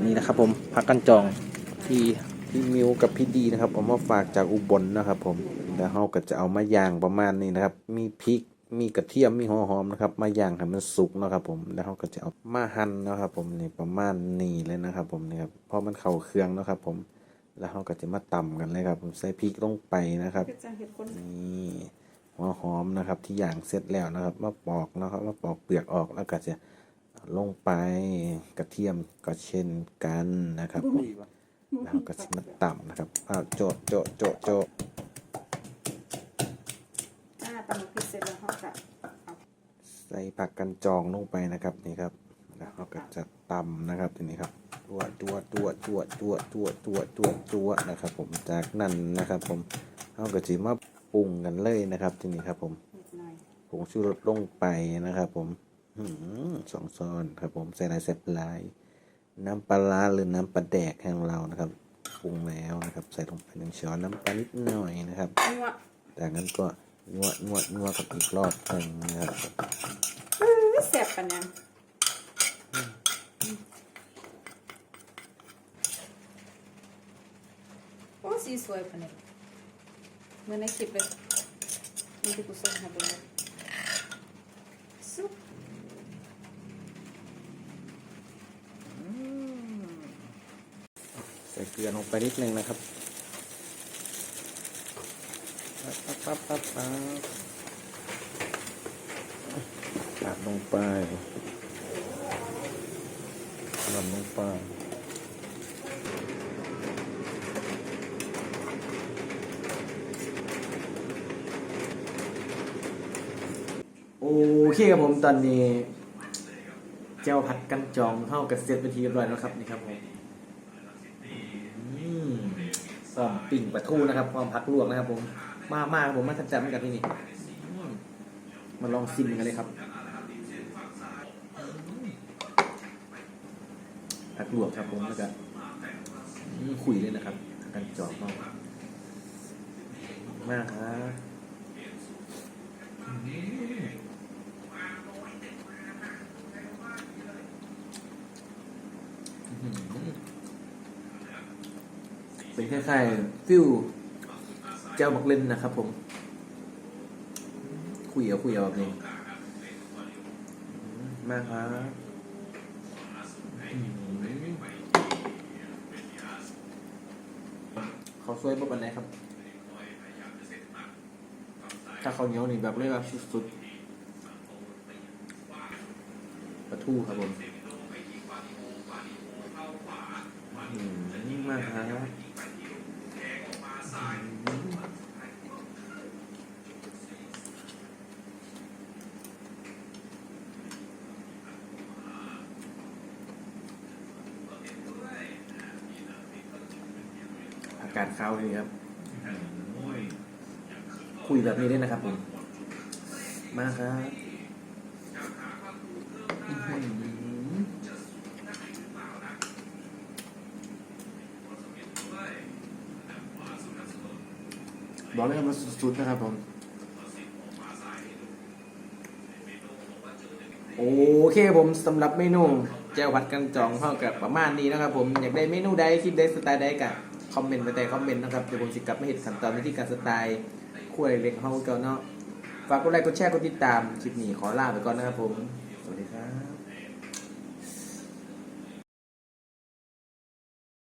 นนี้นะครับผมพักกันจองที่พี่มิวกับพี่ดีนะครับ ผมมาฝากจากอุบลนะครับ ผมแล้วเราก็จะเอามาย่างประมาณนี้นะครับ มีพริกมีกระเทียมมีหัวหอมนะครับมาย่างให้มันสุกนะครับ ผมแล้วเราก็จะเอามาหั่นนะครับ ผมนี่ประมาณนี้เลยนะครับ ผมนี่ครับพอมันเข้าเครื่องนะครับ ผมแล้วเราก็จะมาตำกันเลยครับ ผมใส่พริกลงไปนะครับนนี่หัวหอมนะครับ ที่ย่างเสร็จแล้วนะครับ มาปอกนะครับ มาปอกเปลือกออกแล้วก็จะ ลงไปกระเทียมก็เช่นกันนะครับผมแล้วก็จะมาต่ำนะครับอ้าวโจะโจะโจะโจะอ่าตำบักพริกเสร็จแล้วเขาจะเอาใส่ผักกันจองลงไปนะครับนี่ครับแล้วเราก็จะตำนะครับทีนี้ครับตัวตัวตัวตัวตัวตัวตัวตัวตัวนะครับ ผมจากนั้นนะครับ ผมเราก็จะมาปรุงกันเลยนะครับทีนี้ครับ ผมนิดหน่อยผงชูรสลงไปนะครับ ผมหืม สองซอนครับผมใส่ลายเสร็จลายน้ำปลาร้าหรือน้ำปลาแดกของเรานะครับปรุงแล้วนะครับ ใส่ลงไปหนึ่งช้อนน้ำปลานิดหน่อยนะครับนัวจากนั้นก็นวดนวดนวดกับอีกรอบหนึ่งนะครับเอ้ยแซ่บกันยังโอ้สีสวยปะเนี่ยเหมือนในคลิปเลยมันที่กูส่งให้ไปเลยซุป ใส่เกลือลงไปนิดนึงนะครับปั๊บปั๊บปั๊บปั๊บตัดลงไปนลงไปโอเคครับผมตอนนี้เจ้าผัดกันจองเข้ากับเซตเป็นทีเรียบร้อยแล้วครับนี่ครับผม พร้อมปิ่งปลาทูนะครับพร้อมผักลวกนะครับ ผม มากมากครับผมมาทันจำกันที่นี่มาลองซิมกันเลยครับผักลวกครับผมแล้วก็คุยเลยนะครับกันจองมากมากครับ เป็นคล้ายๆฟิวเจ้าบักเล่นนะครับผม คุยเอาคุยเอาแบบนี้อืมมากครับอืมเขาช่วยพวกอันไหนครับ ถ้าเขาวเหนียวนี่แบบเรียกว่าสุดๆปลาทูครับผมอืมมากครับ กาศเข้าวนี่ครับ คุยแบบนี้ได้นะครับผม มาครับอื้อหือบอกเลยครับว่าสุดๆนะครับผม โอเคผมสำหรับเมนูแจ่วผัดกันจองเท่ากับประมาณนี้นะครับผม อยากได้เมนูใดคลิปใดสไตล์ใดกับ คอมเมนต์ไปแต่คอมเมนต์นะครับเดี๋ยวผมจะกลับมาเห็นขั้นตอนวิธีการสไตล์ขั้วเล็กๆของเฮาเก่าเนาะฝากกดไลค์กดแชร์กดติดตามคลิปนี้ขอลาไปก่อนนะครับผม สวัสดีครับ